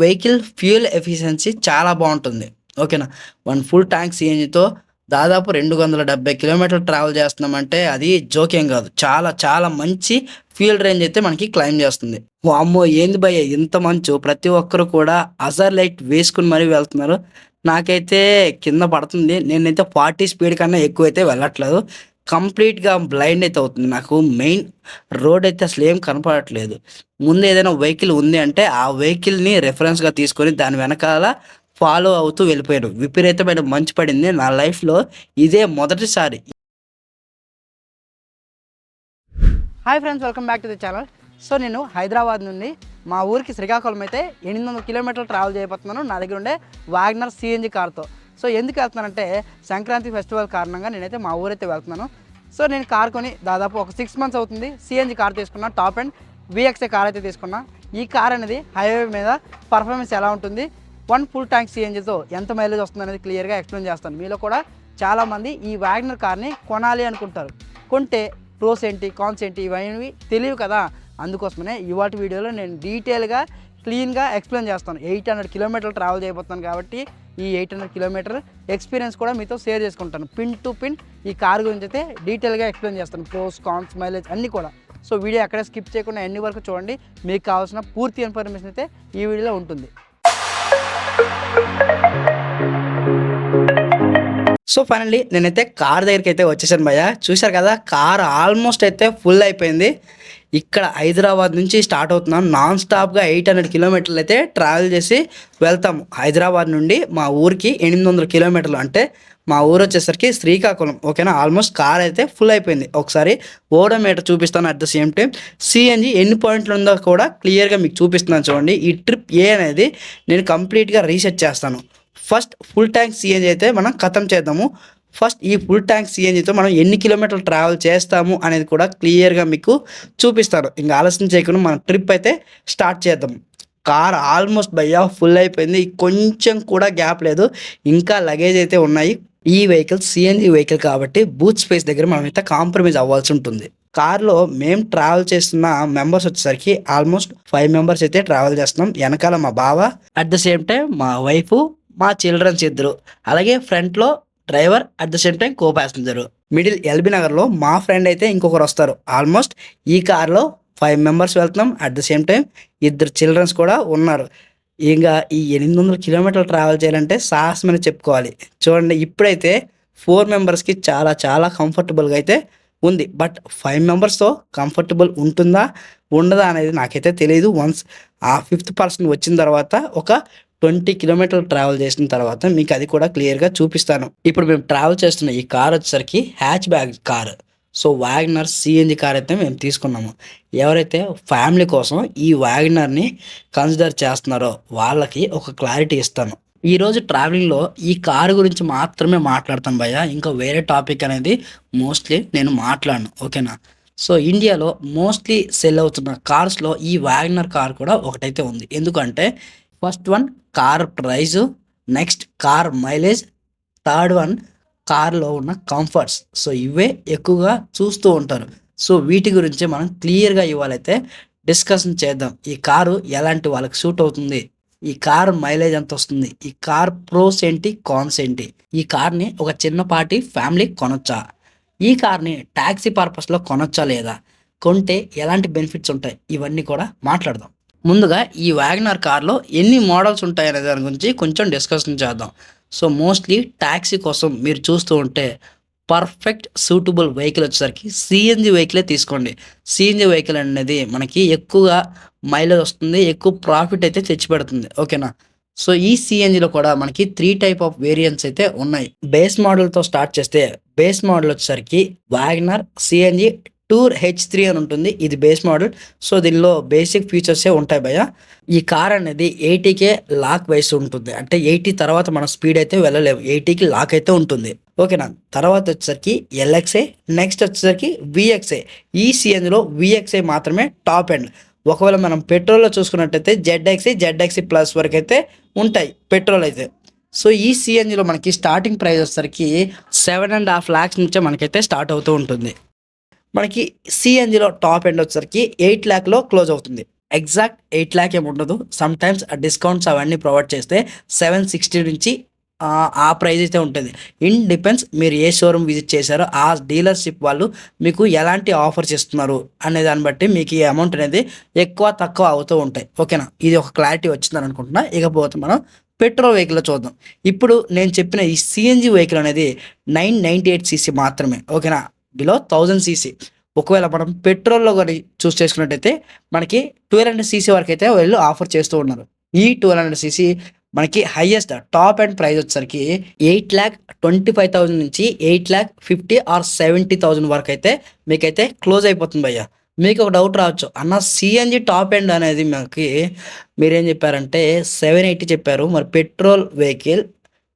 Vehicle fuel efficiency చాలా బాగుంటుంది. ఓకేనా? వన్ ఫుల్ ట్యాంక్ సిఎన్జితో దాదాపు రెండు వందల డెబ్బై కిలోమీటర్లు ట్రావెల్ చేస్తున్నామంటే అది జోకేం కాదు. చాలా చాలా మంచి ఫ్యూయల్ రేంజ్ అయితే మనకి క్లైమ్ చేస్తుంది. ఓ అమ్మో ఏంది భయ్య ఇంత మంచు. ప్రతి ఒక్కరు కూడా అజర్ లైట్ వేసుకుని మరీ వెళ్తున్నారు. నాకైతే కింద పడుతుంది. నేనైతే ఫార్టీ స్పీడ్ కన్నా ఎక్కువ అయితే వెళ్ళట్లేదు. కంప్లీట్గా బ్లైండ్ అయితే అవుతుంది. నాకు మెయిన్ రోడ్ అయితే అసలు ఏం కనపడట్లేదు. ముందు ఏదైనా వెహికల్ ఉంది అంటే ఆ వెహికల్ని రెఫరెన్స్గా తీసుకొని దాని వెనకాల ఫాలో అవుతూ వెళ్ళిపోయాడు. విపరీతమైన మంచి పడింది. నా లైఫ్లో ఇదే మొదటిసారి. Hi friends welcome back to the channel. So నేను హైదరాబాద్ నుండి మా ఊరికి శ్రీకాకుళం అయితే ఎనిమిది వందల కిలోమీటర్లు ట్రావెల్ చేయబోతున్నాను. నా దగ్గర ఉండే వాగ్నర్ సిఎన్జి కార్తో. సో ఎందుకు వెళ్తున్నానంటే సంక్రాంతి ఫెస్టివల్ కారణంగా నేనైతే మా ఊరైతే వెళ్తున్నాను. సో నేను కార్ కొని దాదాపు ఒక సిక్స్ మంత్స్ అవుతుంది. సిఎన్జి కార్ తీసుకున్నా టాప్ అండ్ విఎక్స్ఏ కార్ అయితే తీసుకున్నా. ఈ కార్ అనేది హైవే మీద పర్ఫార్మెన్స్ ఎలా ఉంటుంది? వన్ ఫుల్ ట్యాంక్ సిఎన్జితో ఎంత మైలేజ్ వస్తుంది అనేది క్లియర్గా ఎక్స్ప్లెయిన్ చేస్తాను. మీలో కూడా చాలామంది ఈ వ్యాగనర్ కార్ని కొనాలి అనుకుంటారు. కొంటే ప్రోస్ ఏంటి కాన్స్ ఏంటి ఇవన్నీ తెలియవు కదా. అందుకోసమనే ఇవాటి వీడియోలో నేను డీటెయిల్గా క్లీన్గా ఎక్స్ప్లెయిన్ చేస్తాను. ఎయిట్ హండ్రెడ్ కిలోమీటర్లు ట్రావెల్ చేయబోతున్నాను కాబట్టి ఈ ఎయిట్ హండ్రెడ్ కిలోమీటర్ ఎక్స్పీరియన్స్ కూడా మీతో షేర్ చేసుకుంటాను. పిన్ టు పిన్ ఈ కార్ గురించి అయితే డీటెయిల్గా ఎక్స్ప్లెయిన్ చేస్తాను. ప్రోస్ కాన్స్ మైలేజ్ అన్నీ కూడా. సో వీడియో ఎక్కడ స్కిప్ చేయకుండా ఎన్ని వరకు చూడండి. మీకు కావాల్సిన పూర్తి ఇన్ఫర్మేషన్ అయితే ఈ వీడియోలో ఉంటుంది. సో ఫైనల్లీ నేనైతే కార్ దగ్గరికి అయితే వచ్చేసాను భయ్య. చూశారు కదా కార్ ఆల్మోస్ట్ అయితే ఫుల్ అయిపోయింది. ఇక్కడ హైదరాబాద్ నుంచి స్టార్ట్ అవుతున్నాం. నాన్ స్టాప్గా ఎయిట్ హండ్రెడ్ కిలోమీటర్లు అయితే ట్రావెల్ చేసి వెళ్తాము హైదరాబాద్ నుండి మా ఊరికి ఎనిమిది వందల కిలోమీటర్లు. అంటే మా ఊరు వచ్చేసరికి శ్రీకాకుళం. ఓకేనా? ఆల్మోస్ట్ కార్ అయితే ఫుల్ అయిపోయింది. ఒకసారి ఓడోమీటర్ చూపిస్తాను at the same time CNG ఎన్ని పాయింట్లు ఉందో కూడా క్లియర్గా మీకు చూపిస్తున్నాను చూడండి. ఈ ట్రిప్ ఏ అనేది నేను కంప్లీట్గా రీసెర్చ్ చేస్తాను. ఫస్ట్ ఫుల్ ట్యాంక్ సిఎన్జి అయితే మనం ఖతం చేద్దాము. ఫస్ట్ ఈ ఫుల్ ట్యాంక్ సిఎన్జితో మనం ఎన్ని కిలోమీటర్లు ట్రావెల్ చేస్తాము అనేది కూడా క్లియర్గా మీకు చూపిస్తాను ఇంకా ఆలస్యం చేయకుండా మనం ట్రిప్ అయితే స్టార్ట్ చేద్దాం. కార్ ఆల్మోస్ట్ భయ్యా ఫుల్ అయిపోయింది. కొంచెం కూడా గ్యాప్ లేదు. ఇంకా లగేజ్ అయితే ఉన్నాయి. ఈ వెహికల్ సిఎన్జి వెహికల్ కాబట్టి బూత్ స్పేస్ దగ్గర మనం అయితే కాంప్రమైజ్ అవ్వాల్సి ఉంటుంది. కార్లో మేము ట్రావెల్ చేస్తున్న మెంబర్స్ వచ్చేసరికి ఆల్మోస్ట్ ఫైవ్ మెంబర్స్ అయితే ట్రావెల్ చేస్తున్నాం. వెనకాల మా బావ అట్ ద సేమ్ టైం మా వైఫ్ మా చిల్డ్రన్స్ ఇద్దరు. అలాగే ఫ్రంట్లో driver at the same time co passenger middle LB నగర్లో మా ఫ్రెండ్ అయితే ఇంకొకరు వస్తారు. ఆల్మోస్ట్ ఈ కార్లో ఫైవ్ మెంబర్స్ వెళ్తున్నాం. అట్ ద సేమ్ టైం ఇద్దరు చిల్డ్రన్స్ కూడా ఉన్నారు. ఇంకా ఈ ఎనిమిది వందల కిలోమీటర్లు ట్రావెల్ చేయాలంటే సాహసమని చెప్పుకోవాలి. చూడండి ఇప్పుడైతే ఫోర్ మెంబర్స్కి చాలా చాలా కంఫర్టబుల్గా అయితే ఉంది. బట్ ఫైవ్ మెంబర్స్తో కంఫర్టబుల్ ఉంటుందా? ఉండదా అనేది నాకైతే తెలియదు వన్స్ ఆ ఫిఫ్త్ పర్సన్ వచ్చిన తర్వాత ఒక ట్వంటీ కిలోమీటర్లు ట్రావెల్ చేసిన తర్వాత మీకు అది కూడా క్లియర్గా చూపిస్తాను. ఇప్పుడు మేము ట్రావెల్ చేస్తున్న ఈ కార్ వచ్చేసరికి hatchback car. So Wagon R CNG car అయితే మేము తీసుకున్నాము. ఎవరైతే ఫ్యామిలీ కోసం ఈ వ్యాగనర్ని కన్సిడర్ చేస్తున్నారో వాళ్ళకి ఒక క్లారిటీ ఇస్తాను. ఈరోజు ట్రావెలింగ్లో ఈ కారు గురించి మాత్రమే మాట్లాడతాను భయ్య. ఇంకా వేరే టాపిక్ అనేది మోస్ట్లీ నేను మాట్లాడను. ఓకేనా? సో ఇండియాలో మోస్ట్లీ సెల్ అవుతున్న కార్స్లో ఈ వ్యాగనర్ కార్ కూడా ఒకటైతే ఉంది. ఎందుకంటే first one car price next car mileage third one కార్లో ఉన్న కంఫర్ట్స్. సో ఇవే ఎక్కువగా చూస్తూ ఉంటారు. సో వీటి గురించి మనం క్లియర్గా ఇవాళైతే డిస్కషన్ చేద్దాం. ఈ కారు ఎలాంటి వాళ్ళకి సూట్ అవుతుంది? ఈ కార్ మైలేజ్ ఎంత వస్తుంది? ఈ కార్ ప్రోస్ ఏంటి కాన్స్ ఏంటి? ఈ కార్ని ఒక చిన్నపాటి ఫ్యామిలీ కొనొచ్చా? ఈ కార్ని ట్యాక్సీ పర్పస్లో కొనొచ్చా లేదా? కొంటే ఎలాంటి బెనిఫిట్స్ ఉంటాయి? ఇవన్నీ కూడా మాట్లాడదాం. ముందుగా ఈ వ్యాగనార్ కార్లో ఎన్ని మోడల్స్ ఉంటాయనే దాని గురించి కొంచెం డిస్కషన్ చేద్దాం. సో మోస్ట్లీ ట్యాక్సీ కోసం మీరు చూస్తూ ఉంటే పర్ఫెక్ట్ సూటబుల్ వెహికల్ వచ్చేసరికి సిఎన్జి వెహికలే తీసుకోండి. సిఎన్జి వెహికల్ అనేది మనకి ఎక్కువగా మైలేజ్ వస్తుంది ఎక్కువ ప్రాఫిట్ అయితే తెచ్చిపెడుతుంది ఓకేనా? సో ఈ సిఎన్జిలో కూడా మనకి త్రీ టైప్ ఆఫ్ వేరియంట్స్ అయితే ఉన్నాయి. బేస్ మోడల్తో స్టార్ట్ చేస్తే బేస్ మోడల్ వచ్చేసరికి Wagon R CNG tour H three అని ఉంటుంది. ఇది బేస్ మోడల్. సో దీనిలో బేసిక్ ఫీచర్సే ఉంటాయి భయ ఈ కార్ అనేది ఎయిటీకే లాక్ వయసు ఉంటుంది. అంటే ఎయిటీ తర్వాత మన స్పీడ్ అయితే వెళ్ళలేము. ఎయిటీకి లాక్ అయితే ఉంటుంది. ఓకేనా? తర్వాత వచ్చేసరికి ఎల్ఎక్స్ఏ. నెక్స్ట్ వచ్చేసరికి విఎక్స్ఏ. ఈ సిఎన్జిలో విఎక్స్ఏ మాత్రమే టాప్ ఎండ్. ఒకవేళ మనం పెట్రోల్లో చూసుకున్నట్టయితే జెడ్ఎక్సీ జెడ్ఎక్సీ ప్లస్ వరకు అయితే ఉంటాయి పెట్రోల్ అయితే. సో ఈ సిఎన్జిలో మనకి స్టార్టింగ్ ప్రైస్ వచ్చేసరికి సెవెన్ అండ్ హాఫ్ ల్యాక్స్ నుంచే మనకైతే స్టార్ట్ అవుతూ ఉంటుంది. మనకి సిఎన్జిలో టాప్ ఎండ్ వచ్చేసరికి ఎయిట్ ల్యాక్లో క్లోజ్ అవుతుంది. ఎగ్జాక్ట్ ఎయిట్ ల్యాక్ ఏమి ఉండదు. సమ్ టైమ్స్ ఆ డిస్కౌంట్స్ అవన్నీ ప్రొవైడ్ చేస్తే సెవెన్ సిక్స్టీ నుంచి ఆ, ప్రైజ్ ప్రైస్ అయితే ఉంటుంది. ఇన్ డిపెండ్స్ మీరు ఏ షోరూమ్ విజిట్ చేశారో ఆ డీలర్షిప్ వాళ్ళు మీకు ఎలాంటి ఆఫర్స్ ఇస్తున్నారు అనే దాన్ని బట్టి మీకు ఈ అమౌంట్ అనేది ఎక్కువ తక్కువ అవుతూ ఉంటాయి. ఓకేనా ఇది ఒక క్లారిటీ వచ్చిందని అనుకుంటున్నా. ఇకపోతే మనం పెట్రోల్ వెహికల్ చూద్దాం. ఇప్పుడు నేను చెప్పిన ఈ సిఎన్జి వెహికల్ అనేది నైన్ నైంటీ ఎయిట్ సీసీ మాత్రమే ఓకేనా బిలో థౌజండ్ సీసీ ఒకవేళ మనం పెట్రోల్లో కానీ చూస్ చేసుకున్నట్టయితే మనకి ట్వెల్వ్ హండ్రెడ్ సీసీ వరకు అయితే వీళ్ళు ఆఫర్ చేస్తూ ఉన్నారు. ఈ ట్వెల్వ్ హండ్రెడ్ సీసీ మనకి హైయెస్ట్ టాప్ అండ్ ప్రైస్ వచ్చేసరికి eight lakh twenty five thousand నుంచి eight lakh fifty or seventy thousand వరకు అయితే మీకైతే క్లోజ్ అయిపోతుంది భయ్య మీకు ఒక డౌట్ రావచ్చు. అన్న సిఎన్జి టాప్ ఎండ్ అనేది మనకి మీరేం చెప్పారంటే సెవెన్ ఎయిటీ చెప్పారు. మరి petrol vehicle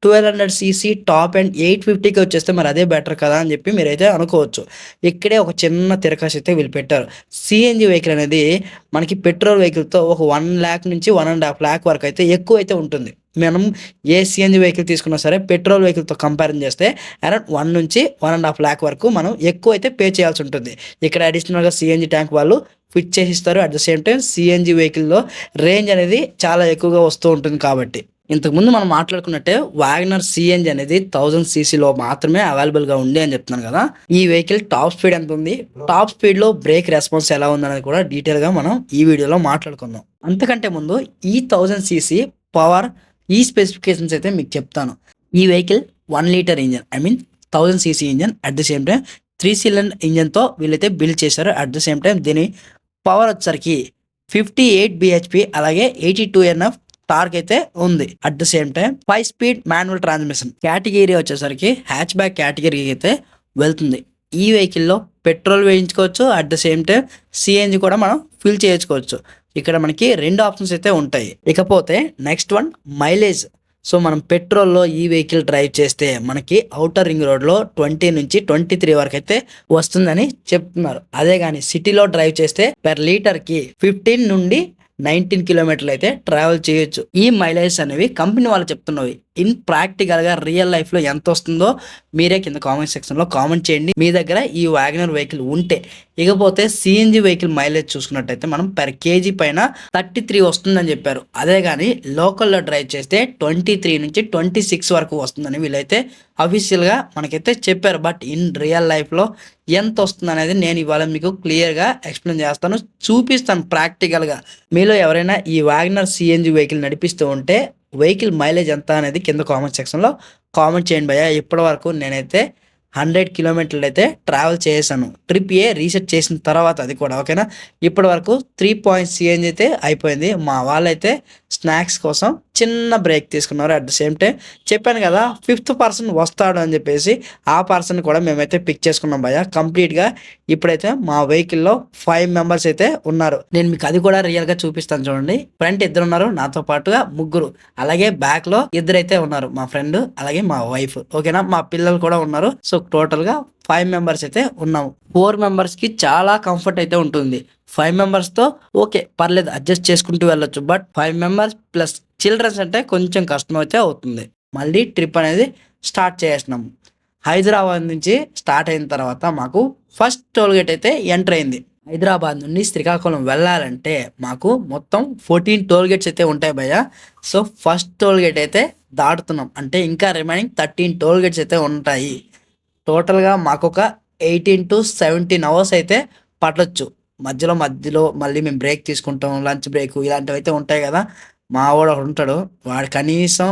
twelve hundred CC top end eight ఫిఫ్టీకి వచ్చేస్తే మరి అదే బెటర్ కదా అని చెప్పి మీరైతే అనుకోవచ్చు. ఇక్కడే ఒక చిన్న తిరకాసు అయితే వీళ్ళు పెట్టారు సిఎన్జి వెహికల్ అనేది మనకి పెట్రోల్ వెహికల్తో ఒక వన్ ల్యాక్ నుంచి వన్ అండ్ హాఫ్ ల్యాక్ వరకు అయితే ఎక్కువ అయితే ఉంటుంది. మనం ఏ సిఎన్జి వెహికల్ తీసుకున్నా సరే పెట్రోల్ వెహికల్తో కంపారిజన్ చేస్తే అరౌండ్ వన్ నుంచి వన్ అండ్ హాఫ్ ల్యాక్ వరకు మనం ఎక్కువ అయితే పే చేయాల్సి ఉంటుంది. ఇక్కడ అడిషనల్గా సిఎన్జి ట్యాంక్ వాళ్ళు ఫిట్ చేసి ఇస్తారు. At the same time CNG వెహికల్లో రేంజ్ అనేది చాలా ఎక్కువగా వస్తూ ఉంటుంది కాబట్టి. ఇంతకుముందు మనం మాట్లాడుకున్నట్టే వ్యాగనర్ సిఎన్జి అనేది థౌజండ్ సీసీలో మాత్రమే అవైలబుల్గా ఉంది అని చెప్తున్నాను కదా. ఈ వెహికల్ టాప్ స్పీడ్ ఎంత ఉంది? టాప్ స్పీడ్లో బ్రేక్ రెస్పాన్స్ ఎలా ఉంది అనేది కూడా డీటెయిల్గా మనం ఈ వీడియోలో మాట్లాడుకుందాం. అంతకంటే ముందు ఈ థౌజండ్ సీసీ పవర్ ఈ స్పెసిఫికేషన్స్ అయితే మీకు చెప్తాను. ఈ vehicle one litre engine I mean thousand CC engine at the same time three cylinder ఇంజన్తో వీళ్ళైతే బిల్డ్ చేశారు. అట్ ద సేమ్ టైం దీని పవర్ వచ్చరికి ఫిఫ్టీ ఎయిట్ బిహెచ్పి అలాగే ఎయిటీ టూ ఎన్ఎఫ్ టార్క్ అయితే ఉంది. At the same time five speed manual transmission category వచ్చేసరికి hatchback కేటగిరీకి అయితే వెళ్తుంది. ఈ వెహికల్లో petrol వేయించుకోవచ్చు. At the same time CNG కూడా మనం ఫిల్ చేయించుకోవచ్చు. ఇక్కడ మనకి రెండు ఆప్షన్స్ అయితే ఉంటాయి. ఇకపోతే నెక్స్ట్ వన్ మైలేజ్ సో మనం పెట్రోల్లో ఈ వెహికల్ డ్రైవ్ చేస్తే మనకి అవుటర్ రింగ్ రోడ్లో ట్వంటీ నుంచి ట్వంటీ త్రీ వరకు అయితే వస్తుందని చెప్తున్నారు. అదే కానీ సిటీలో డ్రైవ్ చేస్తే పెర్ లీటర్కి ఫిఫ్టీన్ నుండి నైన్టీన్ కిలోమీటర్లు అయితే ట్రావెల్ చేయొచ్చు. ఈ మైలేజ్ అనేవి కంపెనీ వాళ్ళు చెప్తున్నవి. ఇన్ ప్రాక్టికల్గా రియల్ లైఫ్లో ఎంత వస్తుందో మీరే కింద కామెంట్ సెక్షన్లో కామెంట్ చేయండి. మీ దగ్గర ఈ వ్యాగనర్ వెహికల్ ఉంటే ఇకపోతే సిఎన్జి వెహికల్ మైలేజ్ చూసుకున్నట్టయితే మనం పర్ కేజీ పైన థర్టీ త్రీ వస్తుందని చెప్పారు. అదే కానీ లోకల్లో డ్రైవ్ చేస్తే ట్వంటీ త్రీ నుంచి ట్వంటీ సిక్స్ వరకు వస్తుందని వీళ్ళైతే అఫీషియల్గా మనకైతే చెప్పారు. బట్ ఇన్ రియల్ లైఫ్లో ఎంత వస్తుంది అనేది నేను ఇవాళ మీకు క్లియర్గా ఎక్స్ప్లెయిన్ చేస్తాను. చూపిస్తాను ప్రాక్టికల్గా. మీలో ఎవరైనా ఈ వ్యాగనర్ సిఎన్జి వెహికల్ నడిపిస్తూ ఉంటే వెహికల్ మైలేజ్ ఎంత అనేది కింద కామెంట్ సెక్షన్లో కామెంట్ చేయండి భయ్య. ఇప్పటి వరకు నేనైతే హండ్రెడ్ కిలోమీటర్లు అయితే ట్రావెల్ చేశాను. ట్రిప్ ఏ రీసెట్ చేసిన తర్వాత అది కూడా ఓకేనా? ఇప్పటి వరకు త్రీ పాయింట్ సిఎన్జి అయితే అయిపోయింది. మా వాళ్ళైతే స్నాక్స్ కోసం చిన్న బ్రేక్ తీసుకున్నారు అట్ ద సేమ్ టైం చెప్పాను కదా ఫిఫ్త్ పర్సన్ వస్తాడు అని చెప్పేసి ఆ పర్సన్ కూడా మేమైతే పిక్ చేసుకున్నాం భయ్య. కంప్లీట్గా ఇప్పుడైతే మా వెహికల్లో ఫైవ్ మెంబర్స్ అయితే ఉన్నారు. నేను మీకు అది కూడా రియల్గా చూపిస్తాను చూడండి. ఫ్రంట్ ఇద్దరు ఉన్నారు నాతో పాటుగా ముగ్గురు. అలాగే బ్యాక్లో ఇద్దరైతే ఉన్నారు మా ఫ్రెండ్ అలాగే మా వైఫ్ ఓకేనా మా పిల్లలు కూడా ఉన్నారు. సో టోటల్గా ఫైవ్ మెంబర్స్ అయితే ఉన్నాము ఫోర్ మెంబర్స్కి చాలా కంఫర్ట్ అయితే ఉంటుంది. ఫైవ్ మెంబర్స్తో ఓకే పర్లేదు అడ్జస్ట్ చేసుకుంటూ వెళ్ళొచ్చు. But five members plus childrens అంటే కొంచెం కష్టం అయితే అవుతుంది. మళ్ళీ ట్రిప్ అనేది స్టార్ట్ చేసినాం హైదరాబాద్ నుంచి స్టార్ట్ అయిన తర్వాత మాకు ఫస్ట్ టోల్గేట్ అయితే ఎంటర్ అయింది. హైదరాబాద్ నుండి శ్రీకాకుళం వెళ్ళాలంటే మాకు మొత్తం ఫోర్టీన్ టోల్ గేట్స్ అయితే ఉంటాయి భయ్య. సో ఫస్ట్ టోల్ గేట్ అయితే దాటుతున్నాం. అంటే ఇంకా రిమైనింగ్ థర్టీన్ టోల్ గేట్స్ అయితే ఉంటాయి. టోటల్గా మాకు ఒక ఎయిటీన్ టు సెవెంటీన్ అవర్స్ అయితే పట్టొచ్చు. మధ్యలో మధ్యలో మళ్ళీ మేము బ్రేక్ తీసుకుంటాం లంచ్ బ్రేక్ ఇలాంటివి అయితే ఉంటాయి కదా. మా వాడు ఒకడు ఉంటాడు వాడు కనీసం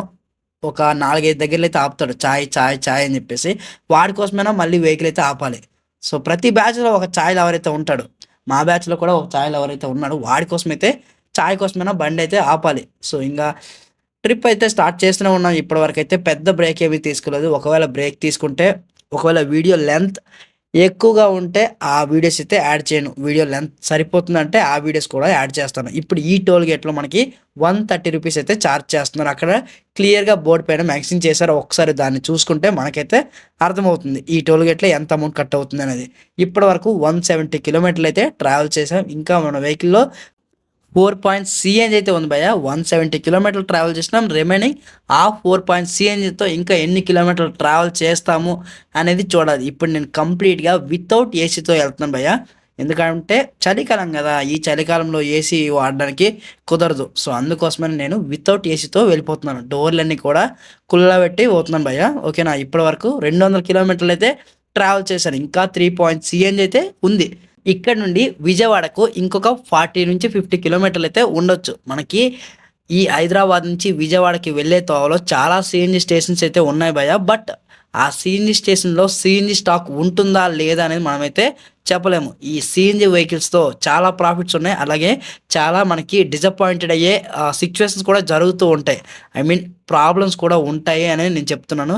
ఒక నాలుగైదు దగ్గరలో అయితే ఆపుతాడు. చాయ్ ఛాయ్ చాయ్ అని చెప్పేసి వాడి కోసమైనా మళ్ళీ వెహికల్ అయితే ఆపాలి. సో ప్రతి బ్యాచ్లో ఒక ఛాయ్ లవర్ అయితే ఉంటాడు. మా బ్యాచ్లో కూడా ఒక ఛాయ్ లవర్ అయితే ఉన్నాడు. వాడి కోసం అయితే ఛాయ్ కోసమైనా బండి అయితే ఆపాలి. సో ఇంకా ట్రిప్ అయితే స్టార్ట్ చేస్తూనే ఉన్నాం. ఇప్పటివరకు అయితే పెద్ద బ్రేక్ ఏమీ తీసుకోలేదు. ఒకవేళ బ్రేక్ తీసుకుంటే ఒకవేళ వీడియో లెంత్ ఎక్కువగా ఉంటే ఆ వీడియోస్ అయితే యాడ్ చేయను. వీడియో లెంత్ సరిపోతుందంటే ఆ వీడియోస్ కూడా యాడ్ చేస్తాను. ఇప్పుడు ఈ టోల్ గేట్లో మనకి వన్ థర్టీ రూపీస్ అయితే ఛార్జ్ చేస్తున్నారు. అక్కడ క్లియర్గా బోర్డు పైన మ్యాక్సిన్ చేశారు. ఒకసారి దాన్ని చూసుకుంటే మనకైతే అర్థమవుతుంది. ఈ టోల్ గేట్లో ఎంత అమౌంట్ కట్ అవుతుంది అనేది. ఇప్పటి వరకు వన్ సెవెంటీ కిలోమీటర్లు అయితే ట్రావెల్ చేసాం ఇంకా మన వెహికల్లో ఫోర్ పాయింట్ సిఎన్జి అయితే ఉంది భయ్య. వన్ సెవెంటీ కిలోమీటర్లు ట్రావెల్ చేసినాం రిమైనింగ్ ఆ ఫోర్ పాయింట్ సిఎన్జితో ఇంకా ఎన్ని కిలోమీటర్లు ట్రావెల్ చేస్తాము అనేది చూడాలి. ఇప్పుడు నేను కంప్లీట్గా వితౌట్ ఏసీతో వెళ్తున్నాను భయ్య. ఎందుకంటే చలికాలం కదా. ఈ చలికాలంలో ఏసీ వాడడానికి కుదరదు. సో అందుకోసమని నేను వితౌట్ ఏసీతో వెళ్ళిపోతున్నాను. డోర్లన్నీ కూడా కుల్లబెట్టి పోతున్నాను భయ్య. ఓకేనా? ఇప్పటి వరకు రెండు వందల కిలోమీటర్లు అయితే ట్రావెల్ చేశాను. ఇంకా త్రీ పాయింట్ సిఎన్జి అయితే ఉంది. ఇక్కడ నుండి విజయవాడకు ఇంకొక ఫార్టీ నుంచి ఫిఫ్టీ కిలోమీటర్లు అయితే ఉండొచ్చు. మనకి ఈ హైదరాబాద్ నుంచి విజయవాడకి వెళ్ళే తోవలో చాలా సిఎన్జి స్టేషన్స్ అయితే ఉన్నాయి భయ్య. బట్ ఆ సిఎన్జి స్టేషన్లో సిఎన్జి స్టాక్ ఉంటుందా లేదా అనేది మనమైతే చెప్పలేము. ఈ సిఎన్జి వెహికల్స్తో చాలా ప్రాఫిట్స్ ఉన్నాయి. అలాగే చాలా మనకి డిసప్పాయింటెడ్ అయ్యే సిచ్యువేషన్స్ కూడా జరుగుతూ ఉంటాయి. ఐ మీన్ ప్రాబ్లమ్స్ కూడా ఉంటాయి అని నేను చెప్తున్నాను.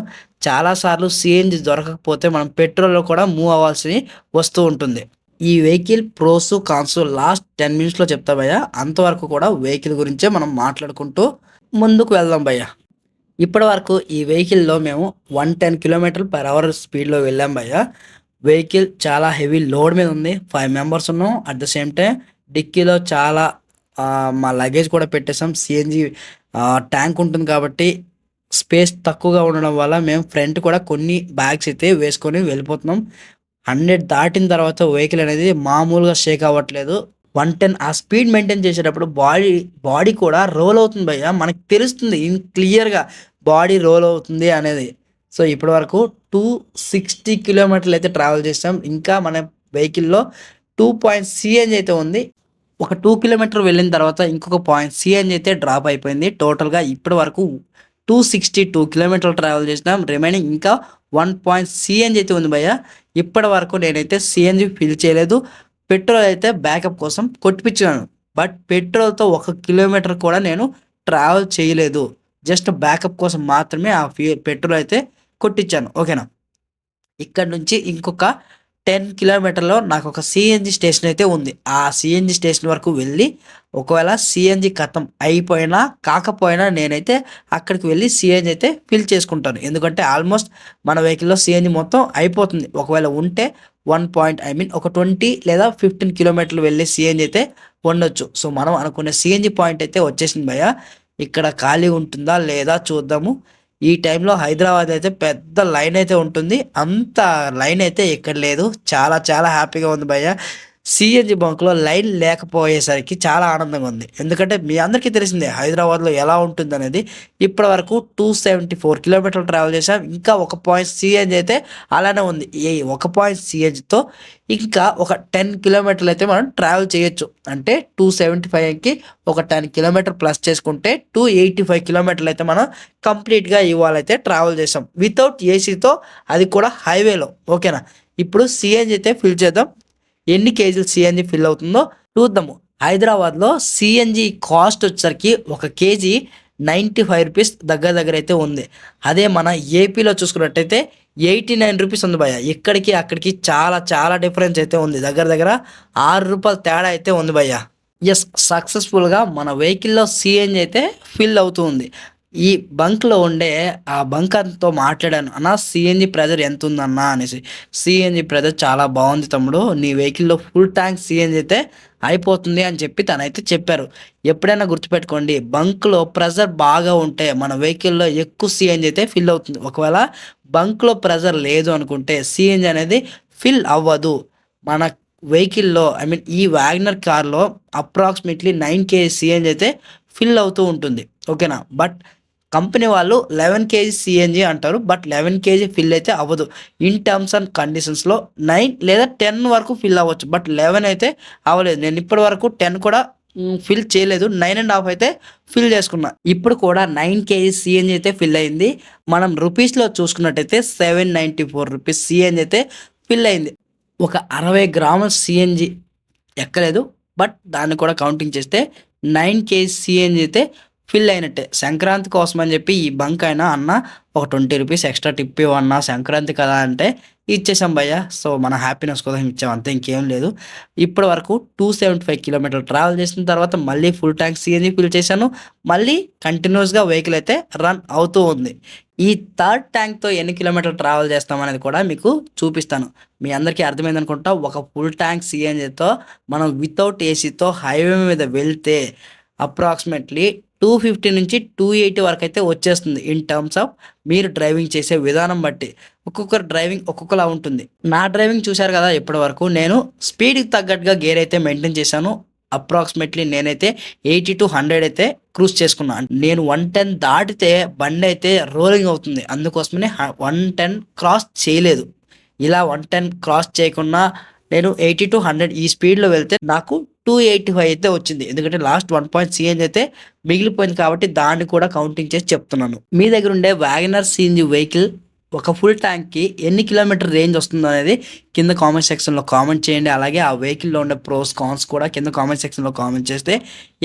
చాలాసార్లు సిఎన్జి దొరకకపోతే మనం పెట్రోల్లో కూడా మూవ్ అవ్వాల్సి వస్తూ ఉంటుంది. ఈ vehicle pros cons last ten మినిట్స్లో చెప్తా భయ్య. అంతవరకు కూడా వెహికల్ గురించే మనం మాట్లాడుకుంటూ ముందుకు వెళ్దాం భయ్య. ఇప్పటి వరకు ఈ వెహికల్లో మేము one ten kilometre per hour స్పీడ్లో వెళ్ళాం భయ్య. వెహికల్ చాలా హెవీ లోడ్ మీద ఉంది. ఫైవ్ మెంబర్స్ ఉన్నాం. అట్ ద సేమ్ టైం డిక్కీలో చాలా మా లగేజ్ కూడా పెట్టేసాం సిఎన్జి ట్యాంక్ ఉంటుంది కాబట్టి స్పేస్ తక్కువగా ఉండడం వల్ల మేము ఫ్రంట్ కూడా కొన్ని బ్యాగ్స్ అయితే వేసుకొని వెళ్ళిపోతున్నాం. హండ్రెడ్ దాటిన తర్వాత వెహికల్ అనేది మామూలుగా షేక్ అవ్వట్లేదు. వన్ టెన్ ఆ స్పీడ్ మెయింటైన్ చేసేటప్పుడు బాడీ బాడీ కూడా రోల్ అవుతుంది భయ్య. మనకు తెలుస్తుంది ఇన్ క్లియర్గా బాడీ రోల్ అవుతుంది అనేది. సో ఇప్పటి వరకు టూ సిక్స్టీ కిలోమీటర్లు అయితే ట్రావెల్ చేసాం. ఇంకా మన వెహికల్లో టూ పాయింట్ సిఎన్జి అయితే ఉంది. ఒక టూ కిలోమీటర్ వెళ్ళిన తర్వాత ఇంకొక పాయింట్ సిఎన్జ్ అయితే డ్రాప్ అయిపోయింది. టోటల్గా ఇప్పటి వరకు టూ సిక్స్టీ టూ కిలోమీటర్లు ట్రావెల్ చేసినాం రిమైనింగ్ ఇంకా వన్ పాయింట్ సిఎన్జి అయితే ఉంది భయ్య. ఇప్పటి వరకు నేనైతే సిఎన్జి ఫిల్ చేయలేదు. పెట్రోల్ అయితే బ్యాకప్ కోసం కొట్టిపించాను బట్ పెట్రోల్తో ఒక కిలోమీటర్ కూడా నేను ట్రావెల్ చేయలేదు. జస్ట్ బ్యాకప్ కోసం మాత్రమే ఆ ఫ్యూ పెట్రోల్ అయితే కొట్టించాను ఓకేనా ఇక్కడ నుంచి ఇంకొక టెన్ కిలోమీటర్లో నాకు ఒక సిఎన్జి స్టేషన్ అయితే ఉంది. ఆ సిఎన్జి స్టేషన్ వరకు వెళ్ళి ఒకవేళ సిఎన్జి కథం అయిపోయినా కాకపోయినా నేనైతే అక్కడికి వెళ్ళి సిఎన్జి అయితే ఫిల్ చేసుకుంటాను. ఎందుకంటే ఆల్మోస్ట్ మన వెహికల్లో సిఎన్జి మొత్తం అయిపోతుంది. ఒకవేళ ఉంటే వన్ పాయింట్ ఐ మీన్ ఒక ట్వంటీ లేదా ఫిఫ్టీన్ కిలోమీటర్లు వెళ్ళే సిఎన్జి అయితే ఉండొచ్చు. సో మనం అనుకునే సిఎన్జి పాయింట్ అయితే వచ్చేసింది భయ్య. ఇక్కడ ఖాళీ ఉంటుందా లేదా చూద్దాము. ఈ టైంలో హైదరాబాద్ అయితే పెద్ద లైన్ అయితే ఉంటుంది. అంత లైన్ అయితే ఇక్కడ లేదు. చాలా చాలా హ్యాపీగా ఉంది భయ్య. సిఎన్జి బంక్లో లైన్ లేకపోయేసరికి చాలా ఆనందంగా ఉంది. ఎందుకంటే మీ అందరికీ తెలిసిందే హైదరాబాద్లో ఎలా ఉంటుంది అనేది ఇప్పటి వరకు టూ సెవెంటీ ఫోర్ కిలోమీటర్లు ట్రావెల్ చేసాం ఇంకా ఒక పాయింట్ సిఎన్జి అయితే అలానే ఉంది. ఈ ఒక పాయింట్ సిఎన్జితో ఇంకా ఒక టెన్ కిలోమీటర్లు అయితే మనం ట్రావెల్ చేయొచ్చు. అంటే టూ సెవెంటీ ఫైవ్కి ఒక టెన్ కిలోమీటర్ ప్లస్ చేసుకుంటే టూ ఎయిటీ ఫైవ్ కిలోమీటర్లు అయితే మనం కంప్లీట్గా ఇవాళైతే ట్రావెల్ చేసాం వితౌట్ ఏసీతో అది కూడా హైవేలో ఓకేనా ఇప్పుడు సిఎన్జి అయితే ఫిల్ చేద్దాం. ఎన్ని కేజీలు సిఎన్జి ఫిల్ అవుతుందో చూద్దాము. హైదరాబాద్లో సిఎన్జి కాస్ట్ వచ్చేసరికి ఒక కేజీ నైంటీ ఫైవ్ రూపీస్ దగ్గర దగ్గర అయితే ఉంది. అదే మన ఏపీలో చూసుకున్నట్టయితే ఎయిటీ నైన్ రూపీస్ ఉంది భయ్య. ఇక్కడికి అక్కడికి చాలా చాలా డిఫరెన్స్ అయితే ఉంది. దగ్గర దగ్గర ఆరు రూపాయల తేడా అయితే ఉంది భయ్య. ఎస్ సక్సెస్ఫుల్గా మన వెహికల్లో సిఎన్జి అయితే ఫిల్ అవుతూ ఉంది. ఈ బంక్లో ఉండే ఆ బంకర్తో మాట్లాడాను అన్న సిఎన్జి ప్రెజర్ ఎంత ఉందన్నా అనేసి సిఎన్జి ప్రెజర్ చాలా బాగుంది తమ్ముడు నీ వెహికల్లో ఫుల్ ట్యాంక్ సిఎన్జి అయితే అయిపోతుంది అని చెప్పి తనైతే చెప్పారు. ఎప్పుడైనా గుర్తుపెట్టుకోండి బంక్లో ప్రెజర్ బాగా ఉంటే మన వెహికల్లో ఎక్కువ సిఎన్జి అయితే ఫిల్ అవుతుంది. ఒకవేళ బంక్లో ప్రెజర్ లేదు అనుకుంటే సిఎన్జి అనేది ఫిల్ అవ్వదు. మన వెహికల్లో ఐ మీన్ ఈ వ్యాగ్నర్ కార్లో అప్రాక్సిమేట్లీ నైన్ కేజీ సిఎన్జి అయితే ఫిల్ అవుతూ ఉంటుంది. ఓకేనా? బట్ కంపెనీ వాళ్ళు లెవెన్ కేజీ సిఎన్జి అంటారు బట్ లెవెన్ కేజీ ఫిల్ అయితే అవ్వదు. ఇన్ టర్మ్స్ అండ్ కండిషన్స్లో నైన్ లేదా టెన్ వరకు ఫిల్ అవ్వచ్చు బట్ లెవెన్ అయితే అవ్వలేదు. నేను ఇప్పటి వరకు టెన్ కూడా ఫిల్ చేయలేదు. నైన్ అండ్ హాఫ్ అయితే ఫిల్ చేసుకున్నా. ఇప్పుడు కూడా నైన్ కేజీ సిఎన్జి అయితే ఫిల్ అయింది. మనం రూపీస్లో చూసుకున్నట్టయితే seven ninety four rupees CNG అయితే ఫిల్ అయింది. ఒక అరవై గ్రాముల సిఎన్జి ఎక్కలేదు బట్ దాన్ని కూడా కౌంటింగ్ చేస్తే నైన్ కేజీ సిఎన్జి అయితే ఫిల్ అయినట్టే. సంక్రాంతి కోసం అని చెప్పి ఈ బంక్ అయినా అన్న ఒక ట్వంటీ రూపీస్ ఎక్స్ట్రా టిప్ ఇవ్వన్నా సంక్రాంతి కదా అంటే ఇచ్చేసాం భయ్య. సో మన హ్యాపీనెస్ కోసం ఇచ్చాం. అంతే ఇంకేం లేదు. ఇప్పటి వరకు two seventy five kilometre travel చేసిన తర్వాత మళ్ళీ ఫుల్ ట్యాంక్ సిఎన్జి ఫిల్ చేశాను. మళ్ళీ కంటిన్యూస్గా వెహికల్ అయితే రన్ అవుతూ ఉంది. ఈ థర్డ్ ట్యాంక్తో ఎన్ని కిలోమీటర్లు ట్రావెల్ చేస్తాం అనేది కూడా మీకు చూపిస్తాను. మీ అందరికీ అర్థమైంది అనుకుంటా ఒక ఫుల్ ట్యాంక్ సిఎన్జితో మనం వితౌట్ ఏసీతో హైవే మీద వెళ్తే అప్రాక్సిమేట్లీ టూ ఫిఫ్టీ నుంచి టూ ఎయిటీ వరకు అయితే వచ్చేస్తుంది ఇన్ టర్మ్స్ ఆఫ్ మీరు డ్రైవింగ్ చేసే విధానం బట్టి. ఒక్కొక్కరు డ్రైవింగ్ ఒక్కొక్కలా ఉంటుంది. నా డ్రైవింగ్ చూశారు కదా ఇప్పటి వరకు నేను స్పీడ్కి తగ్గట్టుగా గేర్ అయితే మెయింటైన్ చేశాను. అప్రాక్సిమేట్లీ నేనైతే ఎయిటీ టు హండ్రెడ్ అయితే క్రూజ్ చేసుకున్నాను నేను వన్ టెన్ దాటితే బండి అయితే రోలింగ్ అవుతుంది. అందుకోసమనే వన్ టెన్ క్రాస్ చేయలేదు. ఇలా వన్ టెన్ క్రాస్ చేయకుండా నేను ఎయిటీ టు హండ్రెడ్ ఈ స్పీడ్లో వెళ్తే నాకు టూ ఎయిటీ ఫైవ్ అయితే వచ్చింది. ఎందుకంటే లాస్ట్ వన్ పాయింట్ సిఎన్జి అయితే మిగిలిపోయింది కాబట్టి దాన్ని కూడా కౌంటింగ్ చేసి చెప్తున్నాను. మీ దగ్గర ఉండే వ్యాగనర్ సిఎన్జి వెహికల్ ఒక ఫుల్ ట్యాంక్కి ఎన్ని కిలోమీటర్ రేంజ్ వస్తుంది అనేది కింద కామెంట్ సెక్షన్లో కామెంట్ చేయండి. అలాగే ఆ వెహికల్లో ఉండే ప్రోస్ కాన్స్ కూడా కింద కామెంట్ సెక్షన్లో కామెంట్ చేస్తే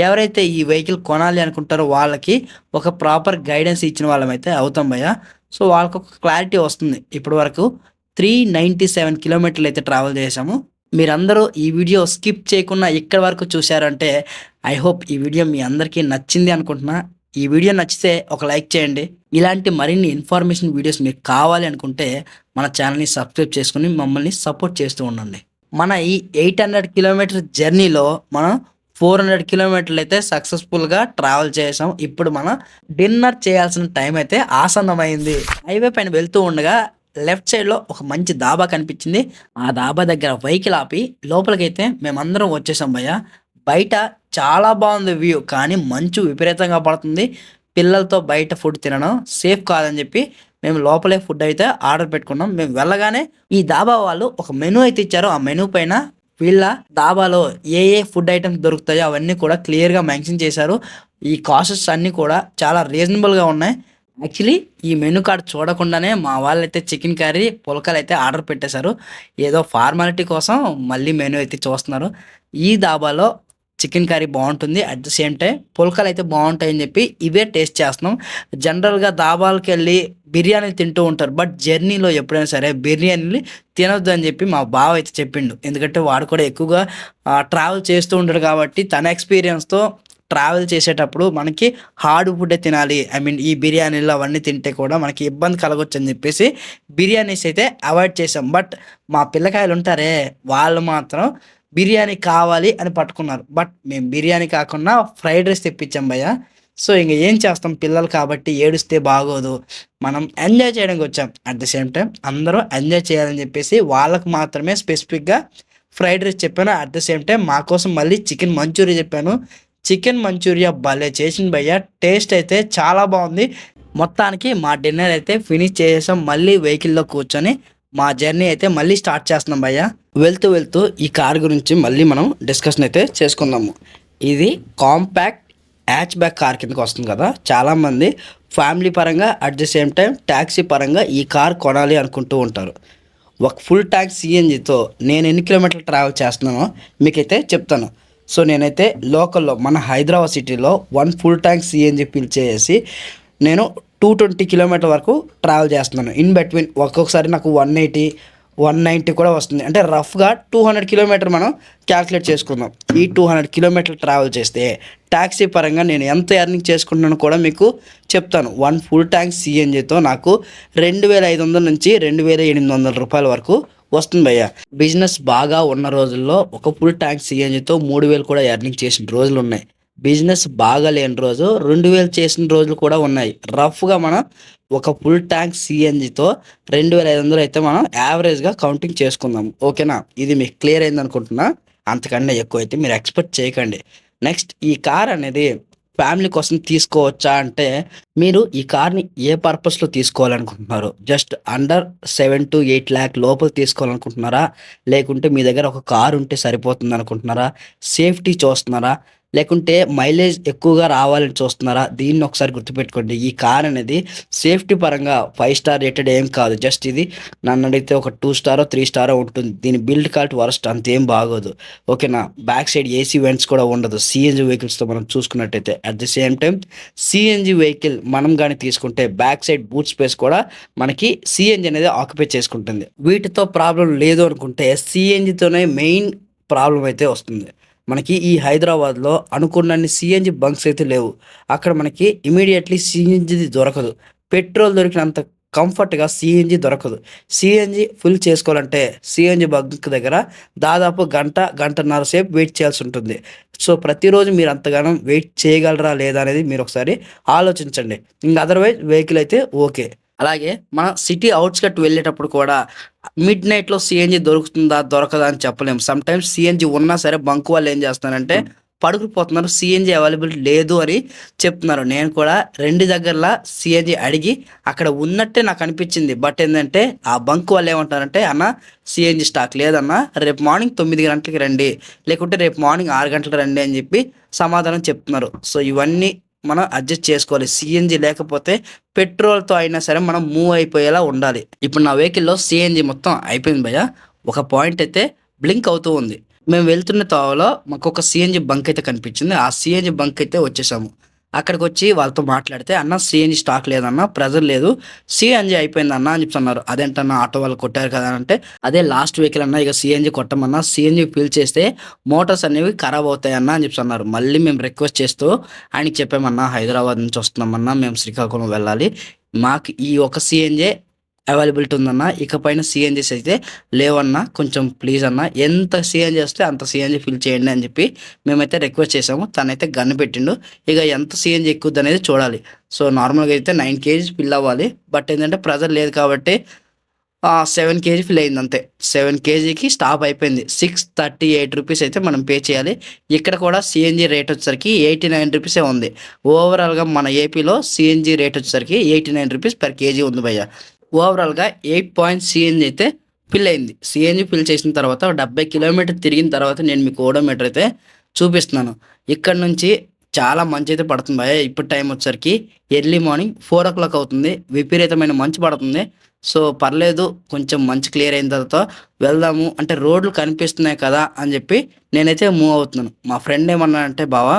ఎవరైతే ఈ వెహికల్ కొనాలి అనుకుంటారో వాళ్ళకి ఒక ప్రాపర్ గైడెన్స్ ఇచ్చిన వాళ్ళమైతే అవుతాం భయ్య. సో వాళ్ళకి ఒక క్లారిటీ వస్తుంది. ఇప్పటి వరకు త్రీ నైంటీ సెవెన్ కిలోమీటర్లు అయితే ట్రావెల్ చేశాము. మీరందరూ ఈ వీడియో స్కిప్ చేయకుండా ఇక్కడ వరకు చూశారంటే ఐ హోప్ ఈ వీడియో మీ అందరికీ నచ్చింది అనుకుంటున్నా. ఈ వీడియో నచ్చితే ఒక లైక్ చేయండి. ఇలాంటి మరిన్ని ఇన్ఫర్మేషన్ వీడియోస్ మీకు కావాలి అనుకుంటే మన ఛానల్ని సబ్స్క్రైబ్ చేసుకుని మమ్మల్ని సపోర్ట్ చేస్తూ ఉండండి. మన ఈ ఎయిట్ హండ్రెడ్ కిలోమీటర్ జర్నీలో మనం ఫోర్ హండ్రెడ్ కిలోమీటర్లు అయితే సక్సెస్ఫుల్గా ట్రావెల్ చేసాం ఇప్పుడు మనం డిన్నర్ చేయాల్సిన టైం అయితే ఆసన్నమైంది. హైవే పైన వెళ్తూ ఉండగా లెఫ్ట్ సైడ్లో ఒక మంచి దాబా కనిపించింది. ఆ దాబా దగ్గర వెహికల్ ఆపి లోపలికైతే మేమందరం వచ్చేసాం భయ్య. బయట చాలా బాగుంది వ్యూ కానీ మంచు విపరీతంగా పడుతుంది. పిల్లలతో బయట ఫుడ్ తినడం సేఫ్ కాదని చెప్పి మేము లోపలే ఫుడ్ అయితే ఆర్డర్ పెట్టుకున్నాం. మేము వెళ్ళగానే ఈ దాబా వాళ్ళు ఒక మెనూ అయితే ఇచ్చారు. ఆ మెనూ పైన వీళ్ళ దాబాలో ఏ ఏ ఫుడ్ ఐటమ్స్ దొరుకుతాయో అవన్నీ కూడా క్లియర్గా మెన్షన్ చేశారు. ఈ కాస్టెస్ అన్నీ కూడా చాలా రీజనబుల్గా ఉన్నాయి. యాక్చువల్లీ ఈ మెనూ కార్డ్ చూడకుండానే మా వాళ్ళైతే చికెన్ కర్రీ పులకలు అయితే ఆర్డర్ పెట్టేశారు. ఏదో ఫార్మాలిటీ కోసం మళ్ళీ మెనూ అయితే చూస్తున్నారు. ఈ దాబాలో చికెన్ కర్రీ బాగుంటుంది. అట్ ద సేమ్ టైం పులకలు అయితే బాగుంటాయని చెప్పి ఇవే టేస్ట్ చేస్తున్నాం. జనరల్గా దాబాలకు వెళ్ళి బిర్యానీ తింటూ ఉంటారు. బట్ జర్నీలో ఎప్పుడైనా సరే బిర్యానీలు తినొద్దు అని చెప్పి మా బావ అయితే చెప్పిండు. ఎందుకంటే వాడు కూడా ఎక్కువగా ట్రావెల్ చేస్తూ ఉంటాడు కాబట్టి తన ఎక్స్పీరియన్స్తో ట్రావెల్ చేసేటప్పుడు మనకి హార్డ్ ఫుడ్ తినాలి. ఐ మీన్ ఈ బిర్యానీలు అవన్నీ తింటే కూడా మనకి ఇబ్బంది కలగొచ్చు అని చెప్పేసి బిర్యానీస్ అయితే అవాయిడ్ చేసాం బట్ మా పిల్లకాయలు ఉంటారే వాళ్ళు మాత్రం బిర్యానీ కావాలి అని పట్టుకున్నారు. బట్ మేము బిర్యానీ కాకుండా ఫ్రైడ్ రైస్ తెప్పించాం భయ్య. సో ఇంక ఏం చేస్తాం? పిల్లలు కాబట్టి ఏడుస్తే బాగోదు. మనం ఎంజాయ్ చేయడానికి వచ్చాం. అట్ ద సేమ్ టైం అందరూ ఎంజాయ్ చేయాలని చెప్పేసి వాళ్ళకు మాత్రమే స్పెసిఫిక్గా ఫ్రైడ్ రైస్ చెప్పాను. అట్ ద సేమ్ టైం మా కోసం మళ్ళీ చికెన్ మంచూరియా చెప్పాను. చికెన్ మంచూరియా భలే చేసింది భయ్య. టేస్ట్ అయితే చాలా బాగుంది. మొత్తానికి మా డిన్నర్ అయితే ఫినిష్ చేసాం మళ్ళీ వెహికల్లో కూర్చొని మా జర్నీ అయితే మళ్ళీ స్టార్ట్ చేస్తున్నాం భయ్య. వెళ్తూ వెళ్తూ ఈ కార్ గురించి మళ్ళీ మనం డిస్కషన్ అయితే చేసుకుందాము. ఇది కాంపాక్ట్ హ్యాచ్ బ్యాక్ కార్ కిందకి వస్తుంది కదా. చాలామంది ఫ్యామిలీ పరంగా at the same time taxi పరంగా ఈ కార్ కొనాలి అనుకుంటూ ఉంటారు. ఒక ఫుల్ ట్యాంక్ సిఎన్జితో నేను ఎన్ని కిలోమీటర్లు ట్రావెల్ చేస్తున్నానో మీకైతే చెప్తాను. సో నేనైతే లోకల్లో మన హైదరాబాద్ సిటీలో one full tank CNG fill చేసి నేను టూ ట్వంటీ కిలోమీటర్ వరకు ట్రావెల్ చేస్తున్నాను. ఇన్ బిట్వీన్ ఒక్కొక్కసారి నాకు వన్ ఎయిటీ వన్ నైంటీ కూడా వస్తుంది. అంటే రఫ్గా టూ హండ్రెడ్ కిలోమీటర్ మనం క్యాల్కులేట్ చేసుకుందాం. ఈ టూ హండ్రెడ్ కిలోమీటర్ ట్రావెల్ చేస్తే ట్యాక్సీ పరంగా నేను ఎంత ఎర్నింగ్ చేసుకుంటున్నాను కూడా మీకు చెప్తాను. వన్ ఫుల్ ట్యాంక్ సిఎన్జితో నాకు రెండు వేల ఐదు వందల నుంచి రెండు వేల ఎనిమిది వందల రూపాయల వరకు వస్తుంది భయ్య. బిజినెస్ బాగా ఉన్న రోజుల్లో ఒక ఫుల్ ట్యాంక్ సిఎన్జితో మూడు వేలు కూడా ఎర్నింగ్ చేసిన రోజులు ఉన్నాయి. బిజినెస్ బాగా లేని రోజు రెండు వేలు చేసిన రోజులు కూడా ఉన్నాయి. రఫ్గా మనం ఒక ఫుల్ ట్యాంక్ సిఎన్జితో రెండు వేల ఐదు వందలు అయితే మనం యావరేజ్గా కౌంటింగ్ చేసుకుందాం. ఓకేనా? ఇది మీకు క్లియర్ అయింది అనుకుంటున్నా అంతకన్నా ఎక్కువ అయితే మీరు ఎక్స్పెక్ట్ చేయకండి. నెక్స్ట్ ఈ కార్ అనేది ఫ్యామిలీ కోసం తీసుకోవచ్చా అంటే మీరు ఈ కార్ని ఏ పర్పస్లో తీసుకోవాలనుకుంటున్నారు? Just under seven to eight lakh లోపల తీసుకోవాలనుకుంటున్నారా? లేకుంటే మీ దగ్గర ఒక కార్ ఉంటే సరిపోతుంది అనుకుంటున్నారా సేఫ్టీ చూస్తున్నారా? లేకుంటే మైలేజ్ ఎక్కువగా రావాలని చూస్తున్నారా? దీన్ని ఒకసారి గుర్తుపెట్టుకోండి. ఈ కార్ అనేది సేఫ్టీ పరంగా ఫైవ్ స్టార్ రేటెడ్ ఏం కాదు. జస్ట్ ఇది నన్ను అడిగితే ఒక టూ స్టారో త్రీ స్టారో ఉంటుంది. దీని బిల్డ్ క్వాలిటీ వరస్ట్ అంతేం బాగోదు. ఓకేనా? బ్యాక్ సైడ్ ఏసీ వెంట్స్ కూడా ఉండదు. సిఎన్జి వెహికల్స్తో మనం చూసుకున్నట్టయితే at the same time CNG vehicle మనం కానీ తీసుకుంటే బ్యాక్ సైడ్ బూట్ స్పేస్ కూడా మనకి సిఎన్జి అనేది ఆక్యుపై చేసుకుంటుంది. వీటితో ప్రాబ్లం లేదు అనుకుంటే సిఎన్జితోనే మెయిన్ ప్రాబ్లం అయితే వస్తుంది. మనకి ఈ హైదరాబాద్లో అనుకున్నన్ని సిఎన్జి బంక్స్ అయితే లేవు. అక్కడ మనకి ఇమీడియట్లీ సిఎన్జిది దొరకదు. పెట్రోల్ దొరికినంత కంఫర్ట్గా సిఎన్జి దొరకదు. సిఎన్జి ఫుల్ చేసుకోవాలంటే సిఎన్జి బంక్ దగ్గర దాదాపు గంట గంటన్నర సేపు వెయిట్ చేయాల్సి ఉంటుంది. సో ప్రతిరోజు మీరు అంతగానం వెయిట్ చేయగలరా లేదా అనేది మీరు ఒకసారి ఆలోచించండి. ఇంకా అదర్వైజ్ వెహికల్ అయితే ఓకే. అలాగే మన సిటీ అవుట్స్కట్ వెళ్ళేటప్పుడు కూడా మిడ్ నైట్లో సిఎన్జి దొరుకుతుందా దొరకదా అని చెప్పలేము. సమ్ టైమ్స్ సిఎన్జి ఉన్నా సరే బంక్ వాళ్ళు ఏం చేస్తున్నారంటే పడుకుపోతున్నారు సిఎన్జి అవైలబుల్ లేదు అని చెప్తున్నారు. నేను కూడా రెండు దగ్గరలా సిఎన్జి అడిగి అక్కడ ఉన్నట్టే నాకు అనిపించింది. బట్ ఏంటంటే ఆ బంక్ వాళ్ళు ఏమంటారంటే అన్న సిఎన్జి స్టాక్ లేదన్న రేపు మార్నింగ్ తొమ్మిది గంటలకి రండి లేకుంటే రేపు మార్నింగ్ ఆరు గంటలకు రండి అని చెప్పి సమాధానం చెప్తున్నారు. సో ఇవన్నీ మనం అడ్జస్ట్ చేసుకోవాలి. సిఎన్జి లేకపోతే పెట్రోల్తో అయినా సరే మనం మూవ్ అయిపోయేలా ఉండాలి. ఇప్పుడు నా వెహికల్లో సిఎన్జి మొత్తం అయిపోయింది భయ్య. ఒక పాయింట్ అయితే బ్లింక్ అవుతూ ఉంది. మేము వెళ్తున్న తావలో మాకు ఒక సిఎన్జి బంక్ అయితే కనిపించింది. ఆ సిఎన్జి బంక్ అయితే వచ్చేసాము. అక్కడికి వచ్చి వాళ్ళతో మాట్లాడితే అన్న సిఎన్జి స్టాక్ లేదన్న ప్రెజర్ లేదు. సిఎన్జి అయిపోయింది అన్న అని చెప్తున్నారు. అదేంటన్నా ఆటో వాళ్ళు కొట్టారు కదా అంటే అదే లాస్ట్ వెహికల్ అన్న ఇక సిఎన్జి కొట్టమన్నా సిఎన్జి ఫిల్ చేస్తే మోటార్స్ అనేవి ఖరాబ్ అవుతాయి అన్న అని చెప్తున్నారు. మళ్ళీ మేము రిక్వెస్ట్ చేస్తూ ఆయనకి చెప్పామన్నా హైదరాబాద్ నుంచి వస్తున్నామన్నా మేము శ్రీకాకుళం వెళ్ళాలి. మాకు ఈ ఒక సిఎన్జే అవైలబిలిటీ ఉందన్న ఇకపైన సిఎన్జీస్ అయితే లేవన్నా కొంచెం ప్లీజ్ అన్న ఎంత సిఎన్జీ వస్తే అంత సిఎన్జీ ఫిల్ చేయండి అని చెప్పి మేమైతే రిక్వెస్ట్ చేసాము. తనైతే గన్ పెట్టిండు. ఇక ఎంత సిఎన్జీ ఎక్కుద్ది అనేది చూడాలి. సో నార్మల్గా అయితే నైన్ కేజీస్ ఫిల్ అవ్వాలి. బట్ ఏంటంటే ప్రెజర్ లేదు కాబట్టి సెవెన్ కేజీ ఫిల్ అయింది అంతే. సెవెన్ కేజీకి స్టాప్ అయిపోయింది. సిక్స్ థర్టీ ఎయిట్ రూపీస్ అయితే మనం పే చేయాలి. ఇక్కడ కూడా సిఎన్జీ రేట్ వచ్చేసరికి ఎయిటీ నైన్ రూపీసే ఉంది. ఓవరాల్గా మన ఏపీలో సిఎన్జీ రేట్ వచ్చేసరికి eighty nine rupees per kg ఉంది భయ్య. ఓవరాల్గా ఎయిట్ పాయింట్ సిఎన్జి అయితే ఫిల్ అయింది సిఎన్జి ఫిల్ చేసిన తర్వాత డెబ్బై కిలోమీటర్ తిరిగిన తర్వాత నేను మీకు ఓడోమీటర్ అయితే చూపిస్తున్నాను. ఇక్కడ నుంచి చాలా మంచి అయితే పడుతుంది భయ ఇప్పుడు టైం వచ్చేసరికి early morning four o'clock అవుతుంది. విపరీతమైన మంచు పడుతుంది. సో పర్లేదు కొంచెం మంచి క్లియర్ అయిన తర్వాత వెళ్దాము. అంటే రోడ్లు కనిపిస్తున్నాయి కదా అని చెప్పి నేనైతే మూవ్ అవుతున్నాను. మా ఫ్రెండ్ ఏమన్నా అంటే బావా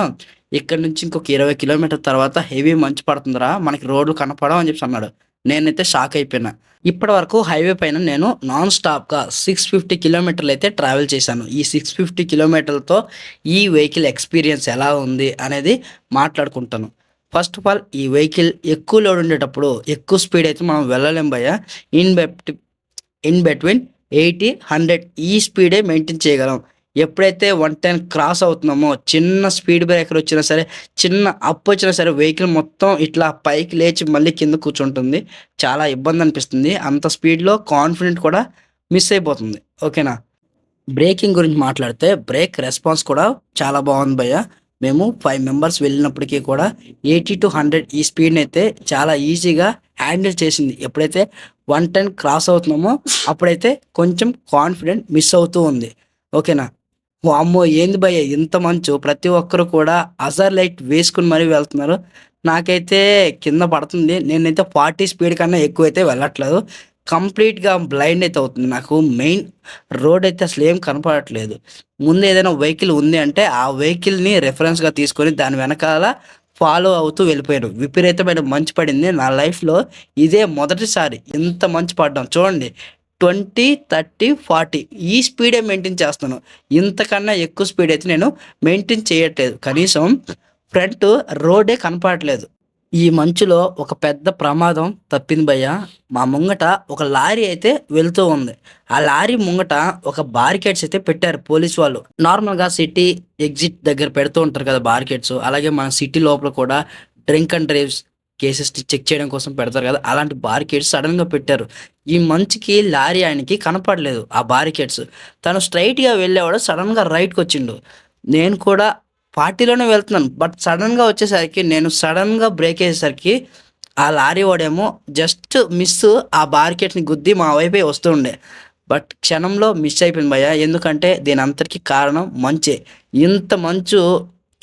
ఇక్కడ నుంచి ఇంకొక ఇరవై కిలోమీటర్ తర్వాత హెవీ మంచు పడుతుందిరా. మనకి రోడ్లు కనపడం అని చెప్పి అన్నాడు. నేనైతే షాక్ అయిపోయినా. ఇప్పటి వరకు హైవే పైన నేను నాన్ స్టాప్గా సిక్స్ ఫిఫ్టీ కిలోమీటర్లు అయితే ట్రావెల్ చేశాను. ఈ సిక్స్ ఫిఫ్టీ కిలోమీటర్లతో ఈ వెహికల్ ఎక్స్పీరియన్స్ ఎలా ఉంది అనేది మాట్లాడుకుంటాను. ఫస్ట్ ఆఫ్ ఆల్ ఈ వెహికల్ ఎక్కువ లోడ్ ఉండేటప్పుడు ఎక్కువ స్పీడ్ అయితే మనం వెళ్ళలేం భయ్య. In bet in between eighty hundred ఈ స్పీడే మెయింటైన్ చేయగలం. ఎప్పుడైతే వన్ టెన్ క్రాస్ అవుతున్నామో చిన్న స్పీడ్ బ్రేకర్ వచ్చినా సరే చిన్న అప్ వచ్చినా సరే వెహికల్ మొత్తం ఇట్లా పైకి లేచి మళ్ళీ కింద కూర్చుంటుంది. చాలా ఇబ్బంది అనిపిస్తుంది. అంత స్పీడ్లో కాన్ఫిడెంట్ కూడా మిస్ అయిపోతుంది. ఓకేనా? బ్రేకింగ్ గురించి మాట్లాడితే బ్రేక్ రెస్పాన్స్ కూడా చాలా బాగుంది భయ్య. మేము ఫైవ్ మెంబర్స్ వెళ్ళినప్పటికీ కూడా ఎయిటీ టు హండ్రెడ్ ఈ స్పీడ్ని అయితే చాలా ఈజీగా హ్యాండిల్ చేసింది. ఎప్పుడైతే వన్ టెన్ క్రాస్ అవుతున్నామో అప్పుడైతే కొంచెం కాన్ఫిడెంట్ మిస్ అవుతూ ఉంది. ఓకేనా? ఓ అమ్మో ఏంది భయ్య ఇంత మంచు. ప్రతి ఒక్కరు కూడా అజర్ లైట్ వేసుకుని మరీ వెళ్తున్నారు. నాకైతే కింద పడుతుంది. నేనైతే ఫార్టీ స్పీడ్ కన్నా ఎక్కువ అయితే వెళ్ళట్లేదు. కంప్లీట్గా బ్లైండ్ అయితే అవుతుంది. నాకు మెయిన్ రోడ్ అయితే అసలు ఏం కనపడట్లేదు. ముందు ఏదైనా వెహికల్ ఉంది అంటే ఆ వెహికల్ని రెఫరెన్స్గా తీసుకొని దాని వెనకాల ఫాలో అవుతూ వెళ్ళిపోయాను విపరీతమైన మంచు పడింది నా లైఫ్లో. ఇదే మొదటిసారి ఇంత మంచు పడ్డాం. చూడండి ట్వంటీ థర్టీ ఫార్టీ. ఈ స్పీడే మెయింటైన్ చేస్తాను ఇంతకన్నా ఎక్కువ స్పీడ్ అయితే నేను మెయింటైన్ చేయట్లేదు. కనీసం ఫ్రంట్ రోడే కనపడట్లేదు. ఈ మంచులో ఒక పెద్ద ప్రమాదం తప్పింది భయ్య. మా ముంగట ఒక లారీ అయితే వెళ్తూ ఉంది. ఆ లారీ ముంగట ఒక బారికేడ్స్ అయితే పెట్టారు పోలీస్ వాళ్ళు. నార్మల్గా సిటీ ఎగ్జిట్ దగ్గర పెడుతూ ఉంటారు కదా బారికేడ్స్. అలాగే మన సిటీ లోపల కూడా drink and drives cases check చేయడం కోసం పెడతారు కదా అలాంటి బారికేడ్స్ సడన్గా పెట్టారు. ఈ మంచుకి లారీ ఆయనకి కనపడలేదు ఆ బారికేడ్స్ తను స్ట్రైట్గా వెళ్ళేవాడు సడన్గా రైట్కి వచ్చిండు. నేను కూడా పార్టీలోనే వెళ్తున్నాను బట్ సడన్గా వచ్చేసరికి నేను సడన్గా బ్రేక్ వేసేసరికి ఆ లారీ వాడేమో జస్ట్ మిస్ ఆ బారికేట్ని గుద్ది మా వైపే వస్తుండే బట్ క్షణంలో మిస్ అయిపోయింది భయ్య ఎందుకంటే దీని అంతటికీ కారణం మంచే. ఇంత మంచు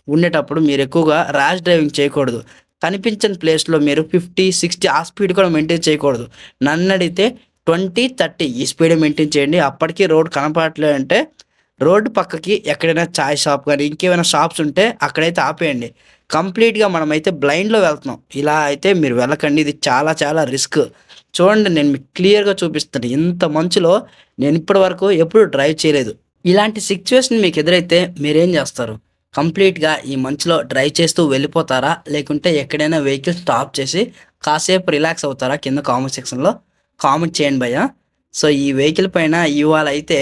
ఉండేటప్పుడు మీరు ఎక్కువగా ర్యాష్ డ్రైవింగ్ చేయకూడదు. కనిపించని ప్లేస్లో మీరు ఫిఫ్టీ సిక్స్టీ ఆ స్పీడ్ కూడా మెయింటైన్ చేయకూడదు. నన్ను అడిగితే ట్వంటీ థర్టీ ఈ స్పీడ్ మెయింటైన్ చేయండి. అప్పటికి రోడ్ కనపడట్లేదు అంటే రోడ్డు పక్కకి ఎక్కడైనా చాయ్ షాప్ కానీ ఇంకేమైనా షాప్స్ ఉంటే అక్కడైతే ఆపేయండి. కంప్లీట్గా మనమైతే బ్లైండ్లో వెళ్తున్నాం. ఇలా అయితే మీరు వెళ్ళకండి. ఇది చాలా చాలా రిస్క్. చూడండి నేను మీకు క్లియర్గా చూపిస్తాను. ఇంత మంచులో నేను ఇప్పటి వరకు ఎప్పుడు డ్రైవ్ చేయలేదు. ఇలాంటి సిచ్యువేషన్ మీకు ఎదురైతే మీరేం చేస్తారు? కంప్లీట్గా ఈ మంచులో డ్రైవ్ చేస్తూ వెళ్ళిపోతారా? లేకుంటే ఎక్కడైనా వెహికల్ స్టాప్ చేసి కాసేపు రిలాక్స్ అవుతారా? కింద కామెంట్ సెక్షన్లో కామెంట్ చేయండి భయ్య. సో ఈ వెహికల్ పైన ఇవాళ అయితే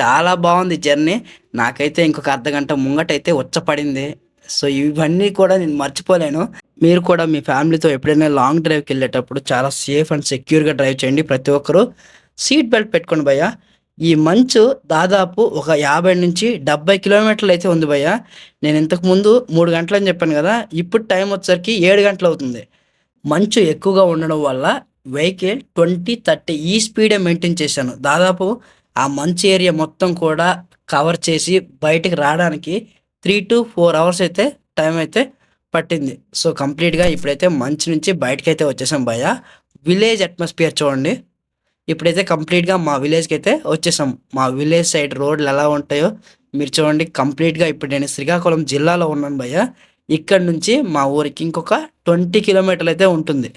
చాలా బాగుంది జర్నీ. నాకైతే ఇంకొక అర్ధ గంట ముంగటైతే వచ్చపడింది సో ఇవన్నీ కూడా నేను మర్చిపోలేను. మీరు కూడా మీ ఫ్యామిలీతో ఎప్పుడైనా లాంగ్ డ్రైవ్కి వెళ్ళేటప్పుడు చాలా సేఫ్ అండ్ సెక్యూర్గా డ్రైవ్ చేయండి ప్రతి ఒక్కరు. సీట్ బెల్ట్ పెట్టుకోండి భయ్య. ఈ మంచు దాదాపు ఒక యాభై నుంచి డెబ్బై కిలోమీటర్లు అయితే ఉంది భయ్య. నేను ఇంతకు ముందు మూడు గంటలు అని చెప్పాను కదా ఇప్పుడు టైం వచ్చేసరికి ఏడు గంటలు అవుతుంది. మంచు ఎక్కువగా ఉండడం వల్ల వెహికల్ ట్వంటీ థర్టీ ఈ స్పీడే మెయింటైన్ చేశాను. దాదాపు ఆ మంచు ఏరియా మొత్తం కూడా కవర్ చేసి బయటికి రావడానికి త్రీ టు ఫోర్ అవర్స్ అయితే టైం అయితే పట్టింది. సో కంప్లీట్గా ఇప్పుడైతే మంచు నుంచి బయటకైతే వచ్చేసాం భయ్య. విలేజ్ అట్మాస్ఫియర్ చూడండి. ఇప్పుడైతే కంప్లీట్గా మా విలేజ్కి అయితే వచ్చేసాం. మా విలేజ్ సైడ్ రోడ్లు ఎలా ఉంటాయో మీరు చూడండి. కంప్లీట్గా ఇప్పుడు నేను శ్రీకాకుళం జిల్లాలో ఉన్నాను భయ్య. ఇక్కడ నుంచి మా ఊరికి ఇంకొక ట్వంటీ కిలోమీటర్లు అయితే ఉంటుంది.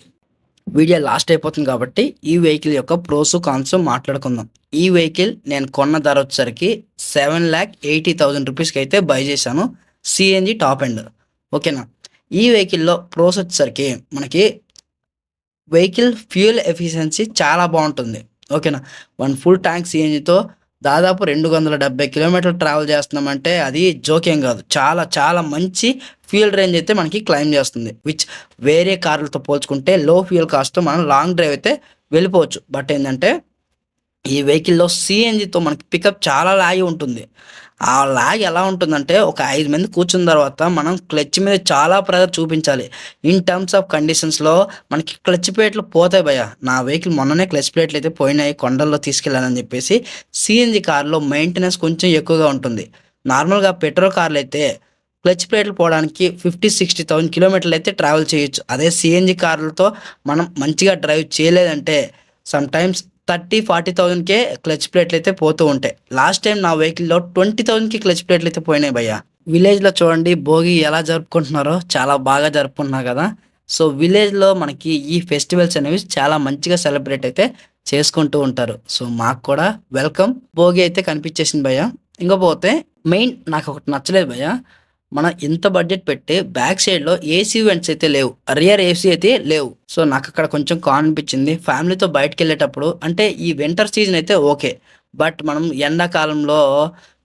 వీడియో లాస్ట్ అయిపోతుంది కాబట్టి ఈ వెహికల్ యొక్క ప్రోస్ కాన్స్ మాట్లాడుకుందాం. ఈ వెహికల్ నేను కొన్న ధర వచ్చేసరికి సెవెన్ ల్యాక్ ఎయిటీ థౌజండ్ రూపీస్కి అయితే బై చేశాను. CNG top end. ఓకేనా? ఈ వెహికల్లో ప్రోస్ వచ్చేసరికి మనకి వెహికల్ ఫ్యూయల్ ఎఫిషియన్సీ చాలా బాగుంటుంది. ఓకేనా? వన్ ఫుల్ ట్యాంక్ సిఎన్జితో దాదాపు రెండు వందల డెబ్బై కిలోమీటర్లు ట్రావెల్ చేస్తున్నామంటే అది జోకేం కాదు. చాలా చాలా మంచి ఫ్యూయల్ రేంజ్ అయితే మనకి క్లైమ్ చేస్తుంది. విచ్ వేరే కార్లతో పోల్చుకుంటే లో ఫ్యూయల్ కాస్ట్తో మనం లాంగ్ డ్రైవ్ అయితే వెళ్ళిపోవచ్చు. బట్ ఏంటంటే ఈ వెహికల్లో సిఎన్జితో మనకి పికప్ చాలా లాగి ఉంటుంది. ఆ లాగ్ ఎలా ఉంటుందంటే ఒక ఐదు మంది కూర్చున్న తర్వాత మనం క్లచ్ మీద చాలా ప్రెజర్ చూపించాలి. ఇన్ టర్మ్స్ ఆఫ్ కండిషన్స్లో మనకి క్లచ్ ప్లేట్లు పోతాయి భయ నా వెహికల్ మొన్ననే క్లచ్ ప్లేట్లు అయితే పోయినాయి కొండల్లో తీసుకెళ్ళాలని చెప్పేసి సిఎన్జి కార్లో మెయింటెనెన్స్ కొంచెం ఎక్కువగా ఉంటుంది. నార్మల్గా పెట్రోల్ కార్లు అయితే క్లచ్ ప్లేట్లు పోవడానికి ఫిఫ్టీ సిక్స్టీ థౌసండ్ కిలోమీటర్లు అయితే ట్రావెల్ చేయొచ్చు. అదే సిఎన్జి కార్లతో మనం మంచిగా డ్రైవ్ చేయలేదంటే సమ్ టైమ్స్ థర్టీ ఫార్టీ థౌజండ్కే క్లచ్ ప్లేట్లు అయితే పోతూ ఉంటాయి. లాస్ట్ టైం నా వెహికల్లో ట్వంటీ థౌజండ్కి క్లచ్ ప్లేట్లు అయితే పోయినాయి భయ్య. విలేజ్లో చూడండి భోగి ఎలా జరుపుకుంటున్నారో చాలా బాగా జరుపుకుంటున్నారు కదా. సో విలేజ్లో మనకి ఈ ఫెస్టివల్స్ అనేవి చాలా మంచిగా సెలబ్రేట్ అయితే చేసుకుంటూ ఉంటారు. సో మాకు కూడా వెల్కమ్. భోగి అయితే కనిపించేసింది భయ్య. ఇంకపోతే మెయిన్ నాకు ఒకటి నచ్చలేదు భయ్య. మనం ఇంత బడ్జెట్ పెట్టి బ్యాక్ సైడ్లో ఏసీ వెంట్స్ అయితే లేవు. రియర్ ఏసీ అయితే లేవు. సో నాకు అక్కడ కొంచెం కాన్ అనిపించింది. ఫ్యామిలీతో బయటకు వెళ్ళేటప్పుడు అంటే ఈ వింటర్ సీజన్ అయితే ఓకే. బట్ మనం ఎండాకాలంలో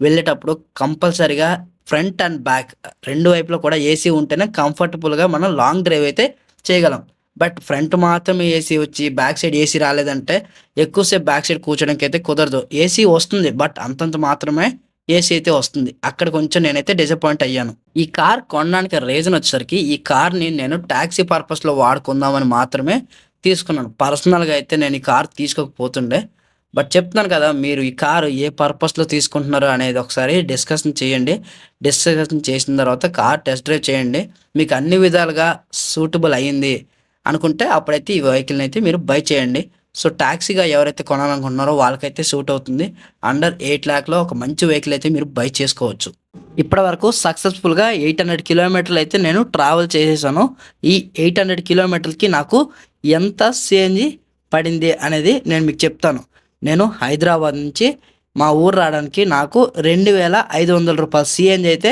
వెళ్ళేటప్పుడు కంపల్సరిగా ఫ్రంట్ అండ్ బ్యాక్ రెండు వైపులో కూడా ఏసీ ఉంటేనే కంఫర్టబుల్గా మనం లాంగ్ డ్రైవ్ అయితే చేయగలం. బట్ ఫ్రంట్ మాత్రమే ఏసీ వచ్చి బ్యాక్ సైడ్ ఏసీ రాలేదంటే ఎక్కువసేపు బ్యాక్ సైడ్ కూర్చోడానికి అయితే కుదరదు. ఏసీ వస్తుంది. బట్ అంతంత మాత్రమే ఏసీ అయితే వస్తుంది. అక్కడ కొంచెం నేనైతే డిసప్పాయింట్ అయ్యాను. ఈ కార్ కొనడానికి రీజన్ వచ్చేసరికి ఈ కార్ని నేను ట్యాక్సీ పర్పస్లో వాడుకుందామని మాత్రమే తీసుకున్నాను. పర్సనల్గా అయితే నేను ఈ కార్ తీసుకోకపోతుండే. బట్ చెప్తున్నాను కదా మీరు ఈ కారు ఏ పర్పస్లో తీసుకుంటున్నారు అనేది ఒకసారి డిస్కషన్ చేయండి. డిస్కషన్ చేసిన తర్వాత కార్ టెస్ట్ డ్రైవ్ చేయండి. మీకు అన్ని విధాలుగా సూటబుల్ అయ్యింది అనుకుంటే అప్పుడైతే ఈ వెహికల్ని అయితే మీరు బై చేయండి. సో ట్యాక్సీగా ఎవరైతే కొనాలనుకుంటున్నారో వాళ్ళకైతే సూట్ అవుతుంది. అండర్ ఎయిట్ ల్యాక్లో ఒక మంచి వెహికల్ అయితే మీరు బై చేసుకోవచ్చు. ఇప్పటి వరకు సక్సెస్ఫుల్గా ఎయిట్ హండ్రెడ్ కిలోమీటర్లు అయితే నేను ట్రావెల్ చేసేసాను. ఈ ఎయిట్ హండ్రెడ్ కిలోమీటర్లకి నాకు ఎంత సిఎన్జి పడింది అనేది నేను మీకు చెప్తాను. నేను హైదరాబాద్ నుంచి మా ఊరు రావడానికి నాకు రెండు వేల ఐదు వందల రూపాయల సిఎన్జి అయితే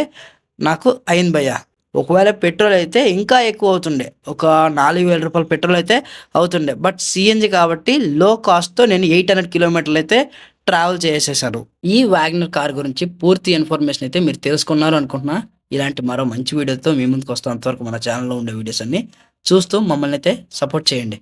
నాకు అయింది భయ్యా ఒకవేళ పెట్రోల్ అయితే ఇంకా ఎక్కువ అవుతుండే. ఒక నాలుగు వేల రూపాయల పెట్రోల్ అయితే అవుతుండే. బట్ సిఎన్జి కాబట్టి లో కాస్ట్తో నేను ఎయిట్ హండ్రెడ్ కిలోమీటర్లు అయితే ట్రావెల్ చేసేసారు ఈ వ్యాగ్నర్ కార్ గురించి పూర్తి ఇన్ఫర్మేషన్ అయితే మీరు తెలుసుకున్నారు అనుకుంటున్నా. ఇలాంటి మరో మంచి వీడియోతో మీ ముందుకు వస్తాం అంతవరకు మన ఛానల్లో ఉండే వీడియోస్ అన్ని చూస్తూ మమ్మల్ని అయితే సపోర్ట్ చేయండి.